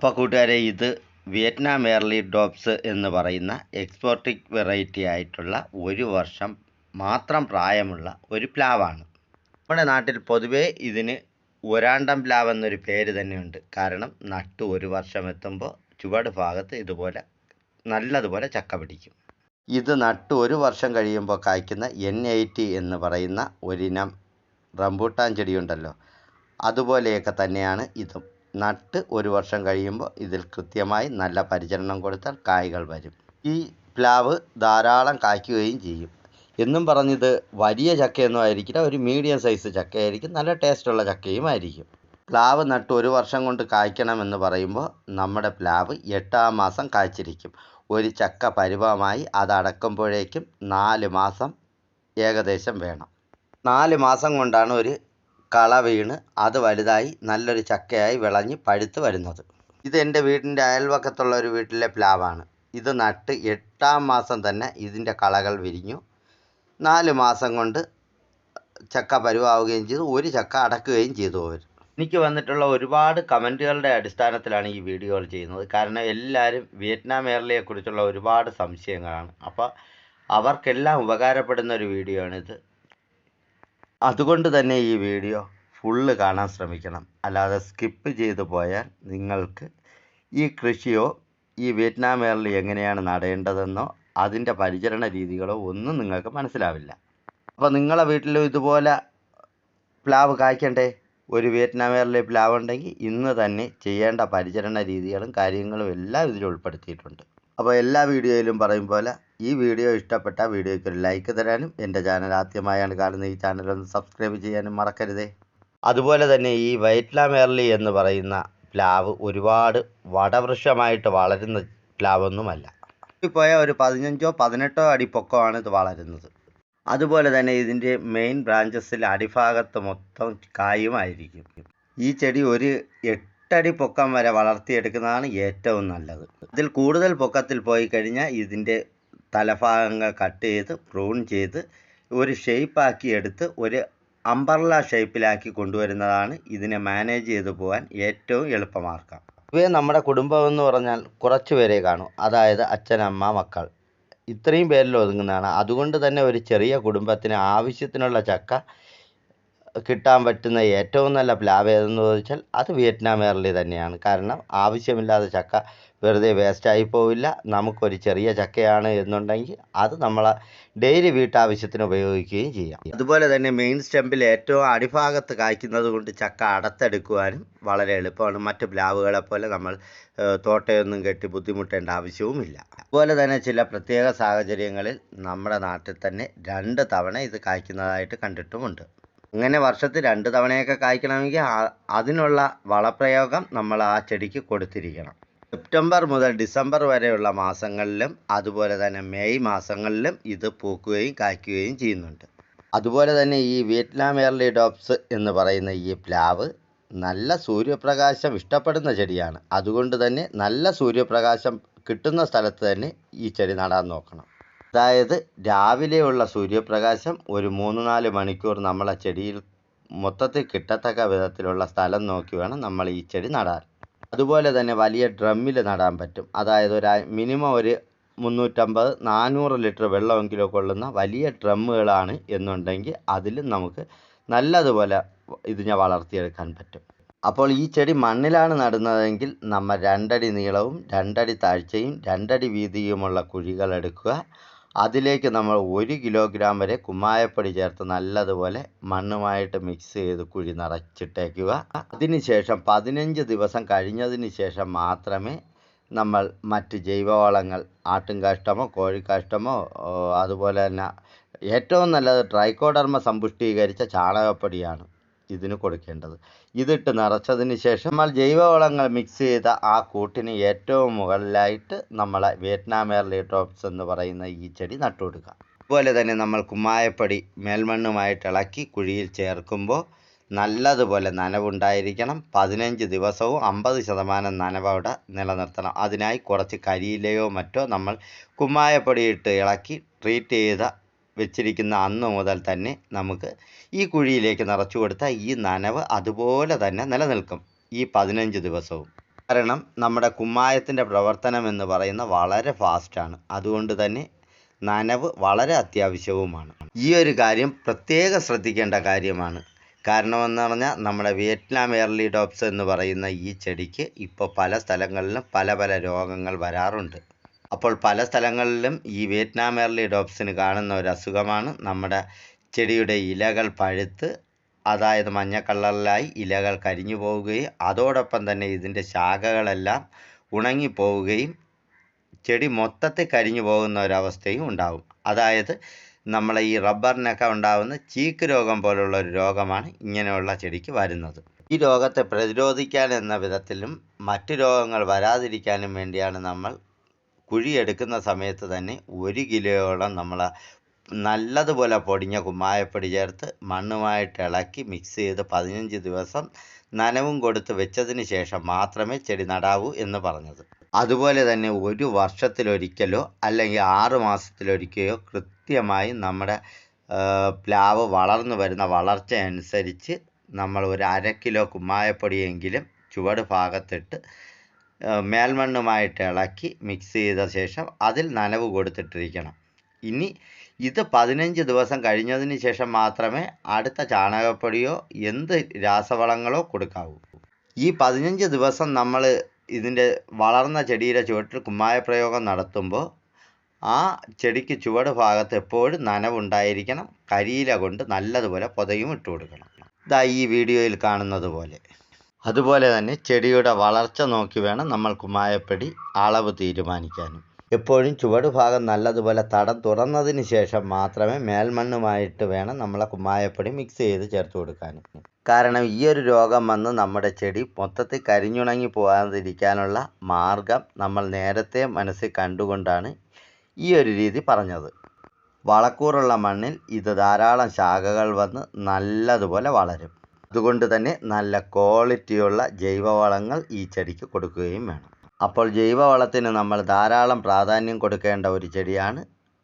അപ്പോൾ കൂട്ടുകാരെ ഇത് വിയറ്റ്നാം എയർലി ഡോപ്സ് എന്ന് പറയുന്ന എക്സ്പോർട്ടിക് വെറൈറ്റി ആയിട്ടുള്ള ഒരു വർഷം മാത്രം പ്രായമുള്ള ഒരു പ്ലാവാണ്. നമ്മുടെ നാട്ടിൽ പൊതുവേ ഇതിന് ഒരാണ്ടം പ്ലാവ് എന്നൊരു പേര് തന്നെയുണ്ട്. കാരണം നട്ട് ഒരു വർഷം എത്തുമ്പോൾ ചുവട് ഭാഗത്ത് ഇതുപോലെ നല്ലതുപോലെ ചക്ക പിടിക്കും. ഇത് നട്ട് ഒരു വർഷം കഴിയുമ്പോൾ കായ്ക്കുന്ന എൻ എന്ന് പറയുന്ന ഒരിനം റംബൂട്ടാൻ ചെടിയുണ്ടല്ലോ. അതുപോലെയൊക്കെ തന്നെയാണ് ഇതും. നട്ട് ഒരു വർഷം കഴിയുമ്പോൾ ഇതിൽ കൃത്യമായി നല്ല പരിചരണം കൊടുത്താൽ കായ്കൾ വരും. ഈ പ്ലാവ് ധാരാളം കായ്ക്കുകയും ചെയ്യും. എന്നും പറഞ്ഞത് വലിയ ചക്കയൊന്നും ആയിരിക്കില്ല ഒരു മീഡിയം സൈസ് ചക്കയായിരിക്കും നല്ല ടേസ്റ്റുള്ള ചക്കയും ആയിരിക്കും. പ്ലാവ് നട്ട് ഒരു വർഷം കൊണ്ട് കായ്ക്കണമെന്ന് പറയുമ്പോൾ നമ്മുടെ പ്ലാവ് എട്ടാം മാസം കായ്ച്ചിരിക്കും. ഒരു ചക്ക പരുവമായി അതടക്കുമ്പോഴേക്കും നാല് മാസം ഏകദേശം വേണം. നാല് മാസം കൊണ്ടാണ് ഒരു കള വീണ് അത് വലുതായി നല്ലൊരു ചക്കയായി വിളഞ്ഞ് പഴുത്ത് വരുന്നത്. ഇത് എന്റെ വീടിന്റെ അയൽവക്കത്തുള്ള ഒരു വീട്ടിലെ പ്ലാവാണ്. ഇത് നട്ട് എട്ടാം മാസം തന്നെ ഇതിന്റെ കളകൾ വിരിഞ്ഞു. നാല് മാസം കൊണ്ട് ചക്ക പരുവാവുകയും ചെയ്തു. ഒരു ചക്ക അടക്കുകയും ചെയ്തു അവർ. എനിക്ക് വന്നിട്ടുള്ള ഒരുപാട് കമന്റുകളുടെ അടിസ്ഥാനത്തിലാണ് ഈ വീഡിയോകൾ ചെയ്യുന്നത്. കാരണം എല്ലാവരും വിയറ്റ്നാം എയർലിയെക്കുറിച്ചുള്ള ഒരുപാട് സംശയങ്ങളാണ്. അപ്പോൾ അവർക്കെല്ലാം ഉപകാരപ്പെടുന്ന ഒരു വീഡിയോ ആണിത് അതുകൊണ്ട് തന്നെ ഈ വീഡിയോ ഫുള്ള് കാണാൻ ശ്രമിക്കണം. അല്ലാതെ സ്കിപ്പ് ചെയ്തു പോയാൽ നിങ്ങൾക്ക് ഈ കൃഷിയോ ഈ വിയറ്റ്നാം എയറിൽ എങ്ങനെയാണ് നടേണ്ടതെന്നോ അതിന്റെ പരിചരണ രീതികളോ ഒന്നും നിങ്ങൾക്ക് മനസ്സിലാവില്ല. അപ്പോൾ നിങ്ങളെ വീട്ടിലും ഇതുപോലെ പ്ലാവ് കായ്ക്കണ്ടേ? ഒരു വിയറ്റ്നാം എയറിലെ പ്ലാവ് ഉണ്ടെങ്കിൽ ഇന്ന് തന്നെ ചെയ്യേണ്ട പരിചരണ രീതികളും കാര്യങ്ങളും എല്ലാം ഇതിൽ ഉൾപ്പെടുത്തിയിട്ടുണ്ട്. അപ്പോൾ എല്ലാ വീഡിയോയിലും പറയും പോലെ ഈ വീഡിയോ ഇഷ്ടപ്പെട്ട വീഡിയോയ്ക്ക് ഒരു ലൈക്ക് തരാനും എന്റെ ചാനൽ ആദ്യമായാണ് കാണുന്ന ഈ ചാനൽ ഒന്ന് സബ്സ്ക്രൈബ് ചെയ്യാനും മറക്കരുതേ. അതുപോലെ തന്നെ ഈ വൈറ്റ്ലാം എർലി എന്ന് പറയുന്ന പ്ലാവ് ഒരുപാട് വടവൃക്ഷമായിട്ട് വളരുന്ന പ്ലാവൊന്നുമല്ല. പോയ ഒരു പതിനഞ്ചോ പതിനെട്ടോ അടി പൊക്കമാണ് ഇത് വളരുന്നത്. അതുപോലെ തന്നെ ഇതിന്റെ മെയിൻ ബ്രാഞ്ചസിൽ അടിഭാഗത്ത് മൊത്തം കായുമായിരിക്കും. ഈ ചെടി ഒരു എട്ടടി പൊക്കം വരെ വളർത്തിയെടുക്കുന്നതാണ് ഏറ്റവും നല്ലത്. ഇതിൽ കൂടുതൽ പൊക്കത്തിൽ പോയി കഴിഞ്ഞാൽ ഇതിന്റെ തലഭാഗങ്ങൾ കട്ട് ചെയ്ത് പ്രൂൺ ചെയ്ത് ഒരു ഷേപ്പാക്കി എടുത്ത് ഒരു അമ്പർല ഷേപ്പിലാക്കി കൊണ്ടുവരുന്നതാണ് ഇതിനെ മാനേജ് ചെയ്തു പോകാൻ ഏറ്റവും എളുപ്പമാർഗം ഇവയെ നമ്മുടെ കുടുംബം എന്ന് പറഞ്ഞാൽ കുറച്ച് പേരെ കാണും. അതായത് അച്ഛനമ്മ മക്കൾ. ഇത്രയും പേരിൽ ഒതുങ്ങുന്നതാണ്. അതുകൊണ്ട് തന്നെ ഒരു ചെറിയ കുടുംബത്തിന് ആവശ്യത്തിനുള്ള ചക്ക കിട്ടാൻ പറ്റുന്ന ഏറ്റവും നല്ല പ്ലാവ് ഏതെന്ന് ചോദിച്ചാൽ അത് വിയറ്റ്നാം എയർലി തന്നെയാണ്. കാരണം ആവശ്യമില്ലാതെ ചക്ക വെറുതെ വേസ്റ്റായി പോവില്ല. നമുക്കൊരു ചെറിയ ചക്കയാണ് എന്നുണ്ടെങ്കിൽ അത് നമ്മളെ ഡെയിലി വീട്ടാവശ്യത്തിന് ഉപയോഗിക്കുകയും ചെയ്യാം. അതുപോലെ തന്നെ മെയിൻ സ്റ്റെമ്പിൽ ഏറ്റവും അടിഭാഗത്ത് കായ്ക്കുന്നത് കൊണ്ട് ചക്ക അടത്തെടുക്കുവാനും വളരെ എളുപ്പമാണ്. മറ്റ് പ്ലാവുകളെ പോലെ നമ്മൾ തോട്ടയൊന്നും കെട്ടി ബുദ്ധിമുട്ടേണ്ട ആവശ്യവുമില്ല. അതുപോലെ തന്നെ ചില പ്രത്യേക സാഹചര്യങ്ങളിൽ നമ്മുടെ നാട്ടിൽ തന്നെ രണ്ട് തവണ ഇത് കായ്ക്കുന്നതായിട്ട് കണ്ടിട്ടുമുണ്ട്. അങ്ങനെ വർഷത്തിൽ രണ്ട് തവണയൊക്കെ കായ്ക്കണമെങ്കിൽ അതിനുള്ള വളപ്രയോഗം നമ്മൾ ആ ചെടിക്ക് കൊടുത്തിരിക്കണം. സെപ്റ്റംബർ മുതൽ ഡിസംബർ വരെയുള്ള മാസങ്ങളിലും അതുപോലെ തന്നെ മെയ് മാസങ്ങളിലും ഇത് പൂക്കുകയും കായ്ക്കുകയും ചെയ്യുന്നുണ്ട്. അതുപോലെ തന്നെ ഈ വിയറ്റ്നാം എയർലി ഡോപ്സ് എന്ന് പറയുന്ന ഈ പ്ലാവ് നല്ല സൂര്യപ്രകാശം ഇഷ്ടപ്പെടുന്ന ചെടിയാണ്. അതുകൊണ്ട് തന്നെ നല്ല സൂര്യപ്രകാശം കിട്ടുന്ന സ്ഥലത്ത് തന്നെ ഈ ചെടി നടാൻ നോക്കണം. അതായത് രാവിലെയുള്ള സൂര്യപ്രകാശം ഒരു മൂന്ന് നാല് മണിക്കൂർ നമ്മളെ ചെടിയിൽ മൊത്തത്തിൽ കിട്ടത്തക്ക വിധത്തിലുള്ള സ്ഥലം നോക്കി വേണം നമ്മൾ ഈ ചെടി നടാൻ. അതുപോലെ തന്നെ വലിയ ഡ്രമ്മിൽ നടാൻ പറ്റും. അതായത് ഒരു മിനിമം ഒരു മുന്നൂറ്റമ്പത് നാനൂറ് ലിറ്റർ വെള്ളമെങ്കിലും കൊള്ളുന്ന വലിയ ഡ്രമ്മുകളാണ് എന്നുണ്ടെങ്കിൽ അതിൽ നമുക്ക് നല്ലതുപോലെ ഇതിനെ വളർത്തിയെടുക്കാൻ പറ്റും. അപ്പോൾ ഈ ചെടി മണ്ണിലാണ് നടുന്നതെങ്കിൽ നമ്മൾ രണ്ടടി നീളവും രണ്ടടി താഴ്ചയും രണ്ടടി വീതിയുമുള്ള കുഴികൾ എടുക്കുക. അതിലേക്ക് നമ്മൾ ഒരു കിലോഗ്രാം വരെ കുമ്മായപ്പൊടി ചേർത്ത് നല്ലതുപോലെ മണ്ണുമായിട്ട് മിക്സ് ചെയ്ത് കുഴി നിറച്ചിട്ടേക്കുക. അതിനുശേഷം പതിനഞ്ച് ദിവസം കഴിഞ്ഞതിന് ശേഷം മാത്രമേ നമ്മൾ മറ്റ് ജൈവവളങ്ങൾ ആട്ടുംകാഷ്ടമോ കോഴിക്കാഷ്ടമോ അതുപോലെ തന്നെ ഏറ്റവും നല്ലത് ട്രൈക്കോഡർമ സമ്പുഷ്ടീകരിച്ച ചാണകപ്പൊടിയാണ്. ഇതിന് കൊടുക്കേണ്ടത്. ഇതിട്ട് നിറച്ചതിന് ശേഷം നമ്മൾ ജൈവവളങ്ങൾ മിക്സ് ചെയ്ത ആ കൂട്ടിന് ഏറ്റവും മുകളിലായിട്ട് നമ്മളെ വിയറ്റ്നാം എയർലി ടോപ്സ് എന്ന് പറയുന്ന ഈ ചെടി നട്ടു കൊടുക്കുക അതുപോലെ തന്നെ നമ്മൾ കുമ്മായപ്പൊടി മേൽമണ്ണുമായിട്ട് ഇളക്കി കുഴിയിൽ ചേർക്കുമ്പോൾ നല്ലതുപോലെ നനവുണ്ടായിരിക്കണം. പതിനഞ്ച് ദിവസവും അമ്പത് ശതമാനം നനവ് അവിടെ നിലനിർത്തണം. അതിനായി കുറച്ച് കരിയിലയോ മറ്റോ നമ്മൾ കുമ്മായപ്പൊടി ഇട്ട് ഇളക്കി ട്രീറ്റ് ചെയ്ത വെച്ചിരിക്കുന്ന അന്ന് മുതൽ തന്നെ നമുക്ക് ഈ കുഴിയിലേക്ക് നിറച്ചു കൊടുത്താൽ ഈ നനവ് അതുപോലെ തന്നെ നിലനിൽക്കും ഈ പതിനഞ്ച് ദിവസവും. കാരണം നമ്മുടെ കുമ്മായത്തിന്റെ പ്രവർത്തനം എന്ന് പറയുന്ന വളരെ ഫാസ്റ്റാണ് അതുകൊണ്ട് തന്നെ നനവ് വളരെ അത്യാവശ്യവുമാണ്. ഈ ഒരു കാര്യം പ്രത്യേകം ശ്രദ്ധിക്കേണ്ട കാര്യമാണ്. കാരണമെന്ന് പറഞ്ഞാൽ നമ്മുടെ വിയറ്റ്നാം എയർലി ഡോപ്സ് എന്ന് പറയുന്ന ഈ ചെടിക്ക് ഇപ്പോൾ പല സ്ഥലങ്ങളിലും പല പല രോഗങ്ങൾ വരാറുണ്ട്. അപ്പോൾ പല സ്ഥലങ്ങളിലും ഈ വിയറ്റ്നാം എർലി ഡോപ്സിന് കാണുന്ന ഒരു അസുഖമാണ്. നമ്മുടെ ചെടിയുടെ ഇലകൾ പഴുത്ത് അതായത് മഞ്ഞ കളറിലായി ഇലകൾ കരിഞ്ഞു പോവുകയും അതോടൊപ്പം തന്നെ ഇതിന്റെ ശാഖകളെല്ലാം ഉണങ്ങിപ്പോവുകയും ചെടി മൊത്തത്തിൽ കരിഞ്ഞു പോകുന്ന ഒരവസ്ഥയും ഉണ്ടാകും അതായത് നമ്മളെ ഈ റബ്ബറിനൊക്കെ ഉണ്ടാകുന്ന ചീക്ക് രോഗം പോലുള്ള ഒരു രോഗമാണ് ഇങ്ങനെയുള്ള ചെടിക്ക് വരുന്നത്. ഈ രോഗത്തെ പ്രതിരോധിക്കാൻ എന്ന വിധത്തിലും മറ്റു രോഗങ്ങൾ വരാതിരിക്കാനും വേണ്ടിയാണ് നമ്മൾ കുഴിയെടുക്കുന്ന സമയത്ത് തന്നെ ഒരു കിലോയോളം നമ്മൾ നല്ലതുപോലെ പൊടിഞ്ഞ കുമ്മായപ്പൊടി ചേർത്ത് മണ്ണുമായിട്ട് ഇളക്കി മിക്സ് ചെയ്ത് പതിനഞ്ച് ദിവസം നനവും കൊടുത്ത് വെച്ചതിന് ശേഷം മാത്രമേ ചെടി നടാവൂ എന്ന് പറഞ്ഞത്. അതുപോലെ തന്നെ ഒരു വർഷത്തിലൊരിക്കലോ അല്ലെങ്കിൽ ആറ് മാസത്തിലൊരിക്കലോ കൃത്യമായി നമ്മുടെ പ്ലാവ് വളർന്നു വരുന്ന വളർച്ച അനുസരിച്ച് നമ്മൾ ഒരു അര കിലോ കുമ്മായപ്പൊടിയെങ്കിലും ചുവട് ഭാഗത്തിട്ട് മേൽമണ്ണുമായിട്ട് ഇളക്കി മിക്സ് ചെയ്ത ശേഷം അതിൽ നനവ് കൊടുത്തിട്ടിരിക്കണം. ഇനി ഇത് പതിനഞ്ച് ദിവസം കഴിഞ്ഞതിന് ശേഷം മാത്രമേ അടുത്ത ചാണകപ്പൊടിയോ എന്ത് രാസവളങ്ങളോ കൊടുക്കാവൂ. ഈ പതിനഞ്ച് ദിവസം നമ്മൾ ഇതിന്റെ വളർന്ന ചെടിയുടെ ചുവട്ടിൽ കുമ്മായ പ്രയോഗം നടത്തുമ്പോൾ ആ ചെടിക്ക് ചുവട് ഭാഗത്ത് എപ്പോഴും നനവുണ്ടായിരിക്കണം. കരിയില കൊണ്ട് നല്ലതുപോലെ പൊതയും ഇട്ടുകൊടുക്കണം. ഇതാ ഈ വീഡിയോയിൽ കാണുന്നത് പോലെ. അതുപോലെ തന്നെ ചെടിയുടെ വളർച്ച നോക്കി വേണം നമ്മൾ കുമ്മായപ്പടി അളവ് തീരുമാനിക്കാനും. എപ്പോഴും ചുവട് ഭാഗം നല്ലതുപോലെ തടം തുറന്നതിന് ശേഷം മാത്രമേ മേൽമണ്ണുമായിട്ട് വേണം നമ്മളെ കുമ്മായപ്പൊടി മിക്സ് ചെയ്ത് ചേർത്ത് കൊടുക്കാനും. കാരണം ഈ ഒരു രോഗം വന്ന് നമ്മുടെ ചെടി മൊത്തത്തിൽ കരിഞ്ഞുണങ്ങി പോകാതിരിക്കാനുള്ള മാർഗം നമ്മൾ നേരത്തെ മനസ്സിൽ കണ്ടുകൊണ്ടാണ് ഈ ഒരു രീതി പറഞ്ഞത്. വളക്കൂറുള്ള മണ്ണിൽ ഇത് ധാരാളം ശാഖകൾ വന്ന് നല്ലതുപോലെ വളരും. അതുകൊണ്ട് തന്നെ നല്ല ക്വാളിറ്റിയുള്ള ജൈവവളങ്ങൾ ഈ ചെടിക്ക് കൊടുക്കുകയും വേണം. അപ്പോൾ ജൈവവളത്തിന് നമ്മൾ ധാരാളം പ്രാധാന്യം കൊടുക്കേണ്ട ഒരു ചെടിയാണ്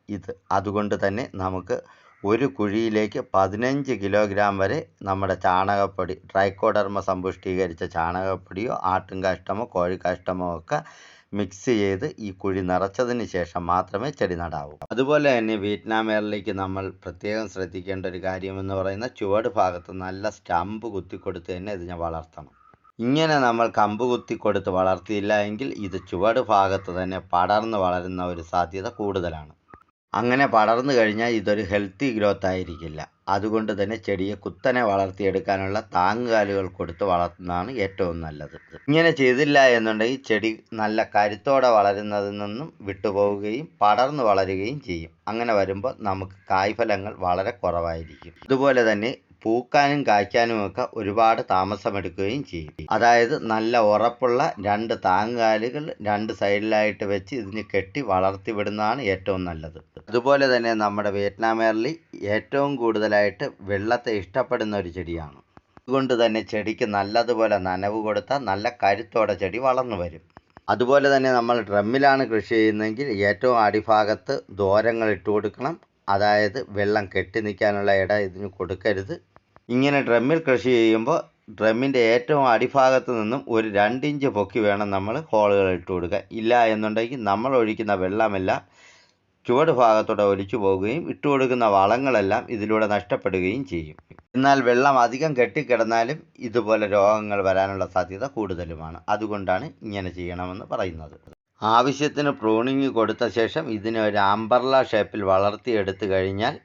ഇത്. അതുകൊണ്ട് തന്നെ നമുക്ക് ഒരു കുഴിയിലേക്ക് പതിനഞ്ച് കിലോഗ്രാം വരെ നമ്മുടെ ചാണകപ്പൊടി ട്രൈക്കോഡർമ സമ്പുഷ്ടീകരിച്ച ചാണകപ്പൊടിയോ ആട്ടുംകാഷ്ടമോ കോഴിക്കാഷ്ടമോ ഒക്കെ മിക്സ് ചെയ്ത് ഈ കുഴി നിറച്ചതിന് ശേഷം മാത്രമേ ചെടി നടാവൂ. അതുപോലെ തന്നെ വിയറ്റ്നാം എയറിലേക്ക് നമ്മൾ പ്രത്യേകം ശ്രദ്ധിക്കേണ്ട ഒരു കാര്യം എന്ന് പറയുന്ന ചുവട് ഭാഗത്ത് നല്ല സ്റ്റമ്പ് കുത്തിക്കൊടുത്ത് തന്നെ ഇതിനെ വളർത്തണം. ഇങ്ങനെ നമ്മൾ കമ്പ് കുത്തി കൊടുത്ത് വളർത്തിയില്ല എങ്കിൽ ഇത് ചുവട് ഭാഗത്ത് തന്നെ പടർന്ന് വളരുന്ന ഒരു സാധ്യത കൂടുതലാണ്. അങ്ങനെ പടർന്നു കഴിഞ്ഞാൽ ഇതൊരു ഹെൽത്തി ഗ്രോത്ത് ആയിരിക്കില്ല. അതുകൊണ്ട് തന്നെ ചെടിയെ കുത്തനെ വളർത്തിയെടുക്കാനുള്ള താങ്ങുകാലുകൾ കൊടുത്ത് വളർത്തുന്നതാണ് ഏറ്റവും നല്ലത്. ഇങ്ങനെ ചെയ്തില്ല എന്നുണ്ടെങ്കിൽ ചെടി നല്ല കരുത്തോടെ വളരുന്നതിൽ നിന്നും വിട്ടുപോവുകയും പടർന്നു വളരുകയും ചെയ്യും. അങ്ങനെ വരുമ്പോൾ നമുക്ക് കായ്ഫലങ്ങൾ വളരെ കുറവായിരിക്കും. അതുപോലെ തന്നെ പൂക്കാനും കായ്ക്കാനും ഒക്കെ ഒരുപാട് താമസമെടുക്കുകയും ചെയ്യും. അതായത് നല്ല ഉറപ്പുള്ള രണ്ട് താങ്ങുകാലുകൾ രണ്ട് സൈഡിലായിട്ട് വെച്ച് ഇതിന് കെട്ടി വളർത്തിവിടുന്നതാണ് ഏറ്റവും നല്ലത്. അതുപോലെ തന്നെ നമ്മുടെ വിയറ്റ്നാം എർലി ഏറ്റവും കൂടുതലായിട്ട് വെള്ളത്തെ ഇഷ്ടപ്പെടുന്ന ഒരു ചെടിയാണ്. അതുകൊണ്ട് തന്നെ ചെടിക്ക് നല്ലതുപോലെ നനവ് കൊടുത്താൽ നല്ല കരുത്തോടെ ചെടി വളർന്നു വരും. അതുപോലെ തന്നെ നമ്മൾ ഡ്രമ്മിലാണ് കൃഷി ചെയ്യുന്നതെങ്കിൽ ഏറ്റവും അടിഭാഗത്ത് ദോരങ്ങൾ ഇട്ട് കൊടുക്കണം. അതായത് വെള്ളം കെട്ടി നിൽക്കാനുള്ള ഇട ഇതിന് കൊടുക്കരുത്. ഇങ്ങനെ ഡ്രമ്മിൽ കൃഷി ചെയ്യുമ്പോൾ ഡ്രമ്മിന്റെ ഏറ്റവും അടിഭാഗത്ത് നിന്നും ഒരു രണ്ടിഞ്ച് പൊക്കി വേണം നമ്മൾ ഹോളുകൾ ഇട്ട് കൊടുക്കുക ഇല്ല എന്നുണ്ടെങ്കിൽ നമ്മൾ ഒഴിക്കുന്ന വെള്ളമെല്ലാം ചുവട് ഭാഗത്തോടെ ഒലിച്ചു പോവുകയും ഇട്ടുകൊടുക്കുന്ന വളങ്ങളെല്ലാം ഇതിലൂടെ നഷ്ടപ്പെടുകയും ചെയ്യും. എന്നാൽ വെള്ളം അധികം കെട്ടിക്കിടന്നാലും ഇതുപോലെ രോഗങ്ങൾ വരാനുള്ള സാധ്യത കൂടുതലുമാണ്. അതുകൊണ്ടാണ് ഇങ്ങനെ ചെയ്യണമെന്ന് പറയുന്നത്. ആവശ്യത്തിന് പ്രൂണിങ് കൊടുത്ത ശേഷം ഇതിനെ ഒരു ആംബർല ഷേപ്പിൽ വളർത്തിയെടുത്തു കഴിഞ്ഞാൽ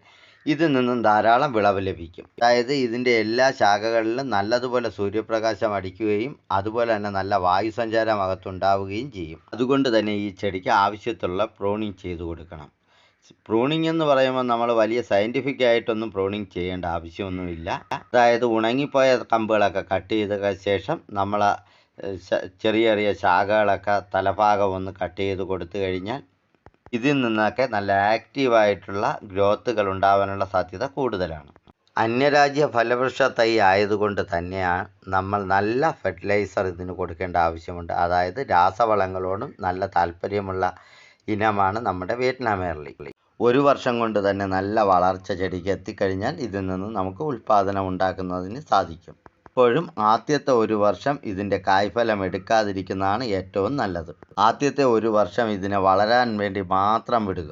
ഇതിൽ നിന്നും ധാരാളം വിളവ് ലഭിക്കും. അതായത് ഇതിന്റെ എല്ലാ ശാഖകളിലും നല്ലതുപോലെ സൂര്യപ്രകാശം അടിക്കുകയും അതുപോലെ തന്നെ നല്ല വായു സഞ്ചാരം അകത്തുണ്ടാവുകയും ചെയ്യും. അതുകൊണ്ട് തന്നെ ഈ ചെടിക്ക് ആവശ്യത്തുള്ള പ്രോണിങ് ചെയ്തു കൊടുക്കണം. പ്രൂണിങ് എന്ന് പറയുമ്പോൾ നമ്മൾ വലിയ സയന്റിഫിക് ആയിട്ടൊന്നും പ്രൂണിങ് ചെയ്യേണ്ട ആവശ്യമൊന്നുമില്ല. അതായത് ഉണങ്ങിപ്പോയ കമ്പുകളൊക്കെ കട്ട് ചെയ്ത ശേഷം നമ്മൾ ചെറിയ ചെറിയ ശാഖകളൊക്കെ തലഭാഗം ഒന്ന് കട്ട് ചെയ്ത് കൊടുത്തു കഴിഞ്ഞാൽ ഇതിൽ നിന്നൊക്കെ നല്ല ആക്റ്റീവായിട്ടുള്ള ഗ്രോത്തുകൾ ഉണ്ടാവാനുള്ള സാധ്യത കൂടുതലാണ്. അന്യരാജ്യ ഫലവൃക്ഷ തൈ ആയതുകൊണ്ട് തന്നെയാണ് നമ്മൾ നല്ല ഫെർട്ടിലൈസർ ഇതിന് കൊടുക്കേണ്ട ആവശ്യമുണ്ട്. അതായത് രാസവളങ്ങളോടും നല്ല താല്പര്യമുള്ള ഇനമാണ് നമ്മുടെ വിയറ്റ്നാം എയർലി ഒരു വർഷം കൊണ്ട് തന്നെ നല്ല വളർച്ച ചെടിക്ക് എത്തിക്കഴിഞ്ഞാൽ ഇതിൽ നിന്ന് നമുക്ക് ഉൽപ്പാദനം ഉണ്ടാക്കുന്നതിന് സാധിക്കും. എപ്പോഴും ആദ്യത്തെ ഒരു വർഷം ഇതിന്റെ കായ്ഫലം എടുക്കാതിരിക്കുന്നതാണ് ഏറ്റവും നല്ലത്. ആദ്യത്തെ ഒരു വർഷം ഇതിനെ വളരാൻ വേണ്ടി മാത്രം വിടുക.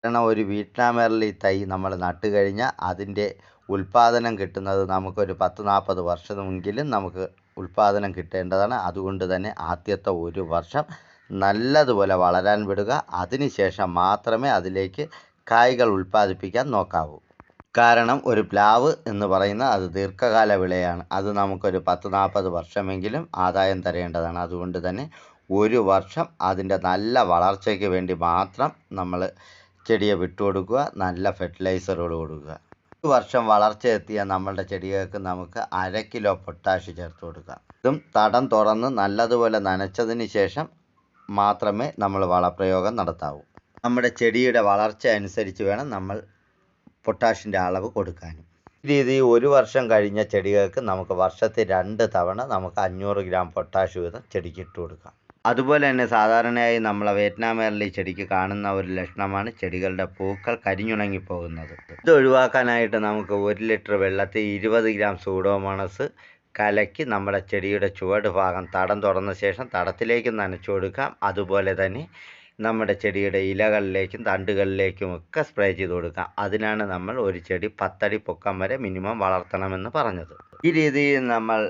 കാരണം ഒരു വീട്ടാമേറലി തൈ നമ്മൾ നട്ട് കഴിഞ്ഞാൽ അതിന്റെ ഉൽപ്പാദനം കിട്ടുന്നത് നമുക്കൊരു പത്ത് നാൽപ്പത് വർഷമെങ്കിലും നമുക്ക് ഉൽപ്പാദനം കിട്ടേണ്ടതാണ്. അതുകൊണ്ട് തന്നെ ആദ്യത്തെ ഒരു വർഷം നല്ലതുപോലെ വളരാൻ വിടുക. അതിനുശേഷം മാത്രമേ അതിലേക്ക് കായ്കൾ ഉൽപ്പാദിപ്പിക്കാൻ നോക്കാവൂ. കാരണം ഒരു പ്ലാവ് എന്ന് പറയുന്ന അത് ദീർഘകാല വിളയാണ്. അത് നമുക്കൊരു പത്ത് നാൽപ്പത് വർഷമെങ്കിലും ആദായം തരേണ്ടതാണ്. അതുകൊണ്ട് തന്നെ ഒരു വർഷം അതിന്റെ നല്ല വളർച്ചയ്ക്ക് വേണ്ടി മാത്രം നമ്മൾ ചെടിയെ വിട്ടുകൊടുക്കുക നല്ല ഫെർട്ടിലൈസറുകൾ കൊടുക്കുക. ഒരു വർഷം വളർച്ച എത്തിയ നമ്മളുടെ ചെടികൾക്ക് നമുക്ക് അര കിലോ പൊട്ടാഷ് ചേർത്ത് കൊടുക്കാം. ഇതും തടം തുറന്ന് നല്ലതുപോലെ നനച്ചതിന് ശേഷം മാത്രമേ നമ്മൾ വളപ്രയോഗം നടത്താവൂ. നമ്മുടെ ചെടിയുടെ വളർച്ച അനുസരിച്ച് വേണം നമ്മൾ പൊട്ടാഷിന്റെ അളവ് കൊടുക്കാനും. ഈ രീതി ഒരു വർഷം കഴിഞ്ഞ ചെടികൾക്ക് നമുക്ക് വർഷത്തിൽ രണ്ട് തവണ നമുക്ക് അഞ്ഞൂറ് ഗ്രാം പൊട്ടാഷ് വീതം ചെടിക്ക് ഇട്ട് കൊടുക്കാം. അതുപോലെ തന്നെ സാധാരണയായി നമ്മളെ വേറ്റ്നാമേറിലെ ഈ ചെടിക്ക് കാണുന്ന ഒരു ലക്ഷണമാണ് ചെടികളുടെ പൂക്കൾ കരിഞ്ഞുണങ്ങി പോകുന്നത്. ഇത് ഒഴിവാക്കാനായിട്ട് നമുക്ക് ഒരു ലിറ്റർ വെള്ളത്തിൽ ഇരുപത് ഗ്രാം സൂഡോമോണസ് കലക്കി നമ്മുടെ ചെടിയുടെ ചുവട് ഭാഗം തടം തുറന്ന ശേഷം തടത്തിലേക്ക് നനച്ചു കൊടുക്കാം. അതുപോലെ തന്നെ നമ്മുടെ ചെടിയുടെ ഇലകളിലേക്കും തണ്ടുകളിലേക്കും ഒക്കെ സ്പ്രേ ചെയ്ത് കൊടുക്കാം. അതിനാണ് നമ്മൾ ഒരു ചെടി പത്തടി പൊക്കം വരെ മിനിമം വളർത്തണമെന്ന് പറഞ്ഞത്. ഈ രീതിയിൽ നമ്മൾ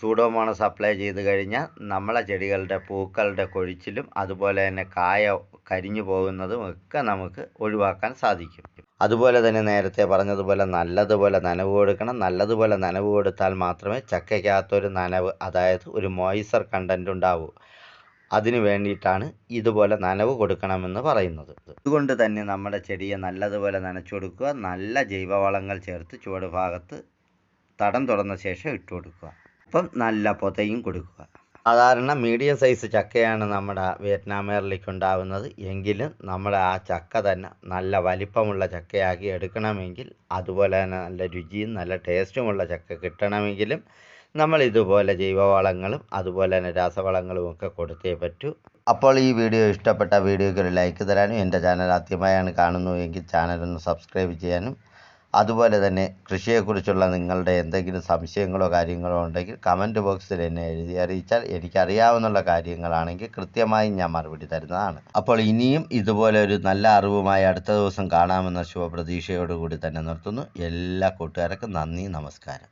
സൂഡോമോണസ് സപ്ലൈ ചെയ്ത് കഴിഞ്ഞാൽ നമ്മളെ ചെടികളുടെ പൂക്കളുടെ കൊഴിച്ചിലും അതുപോലെ തന്നെ കായ കരിഞ്ഞു പോകുന്നതും ഒക്കെ നമുക്ക് ഒഴിവാക്കാൻ സാധിക്കും. അതുപോലെ തന്നെ നേരത്തെ പറഞ്ഞതുപോലെ നല്ലതുപോലെ നനവ് കൊടുക്കണം. നല്ലതുപോലെ നനവ് കൊടുത്താൽ മാത്രമേ ചക്കയ്ക്കകത്തൊരു നനവ് അതായത് ഒരു മോയിസ്ചർ കണ്ടന്റ് ഉണ്ടാവൂ. അതിനു വേണ്ടിയിട്ടാണ് ഇതുപോലെ നനവ് കൊടുക്കണമെന്ന് പറയുന്നത്. അതുകൊണ്ട് തന്നെ നമ്മുടെ ചെടിയെ നല്ലതുപോലെ നനച്ചു കൊടുക്കുക. നല്ല ജൈവവളങ്ങൾ ചേർത്ത് ചുവട് ഭാഗത്ത് തടം തുറന്ന ശേഷം ഇട്ട് കൊടുക്കുക. അപ്പം നല്ല പൊതയും കൊടുക്കുക. സാധാരണ മീഡിയം സൈസ് ചക്കയാണ് നമ്മുടെ വിയറ്റ്നാമേറിലേക്ക് ഉണ്ടാവുന്നത്. എങ്കിലും നമ്മുടെ ആ ചക്ക തന്നെ നല്ല വലിപ്പമുള്ള ചക്കയാക്കി എടുക്കണമെങ്കിൽ അതുപോലെ തന്നെ നല്ല രുചിയും നല്ല ടേസ്റ്റുമുള്ള ചക്ക കിട്ടണമെങ്കിലും നമ്മൾ ഇതുപോലെ ജൈവവളങ്ങളും അതുപോലെ തന്നെ രാസവളങ്ങളും ഒക്കെ കൊടുത്തേ പറ്റൂ. അപ്പോൾ ഈ വീഡിയോ ഇഷ്ടപ്പെട്ട വീഡിയോയ്ക്ക് ഒരു ലൈക്ക് തരാനും എന്റെ ചാനൽ ആദ്യമായാണ് കാണുന്നുവെങ്കിൽ ചാനൽ ഒന്ന് സബ്സ്ക്രൈബ് ചെയ്യാനും അതുപോലെ തന്നെ കൃഷിയെക്കുറിച്ചുള്ള നിങ്ങളുടെ എന്തെങ്കിലും സംശയങ്ങളോ കാര്യങ്ങളോ ഉണ്ടെങ്കിൽ കമന്റ് ബോക്സിൽ എന്നെ എഴുതി അറിയിച്ചാൽ എനിക്കറിയാവുന്ന കാര്യങ്ങളാണെങ്കിൽ കൃത്യമായി ഞാൻ മറുപടി തരുന്നതാണ്. അപ്പോൾ ഇനിയും ഇതുപോലെ ഒരു നല്ല അറിവുമായി അടുത്ത ദിവസം കാണാമെന്ന ശുഭപ്രതീക്ഷയോടുകൂടി തന്നെ നിർത്തുന്നു. എല്ലാ കൂട്ടുകാർക്കും നന്ദി നമസ്കാരം.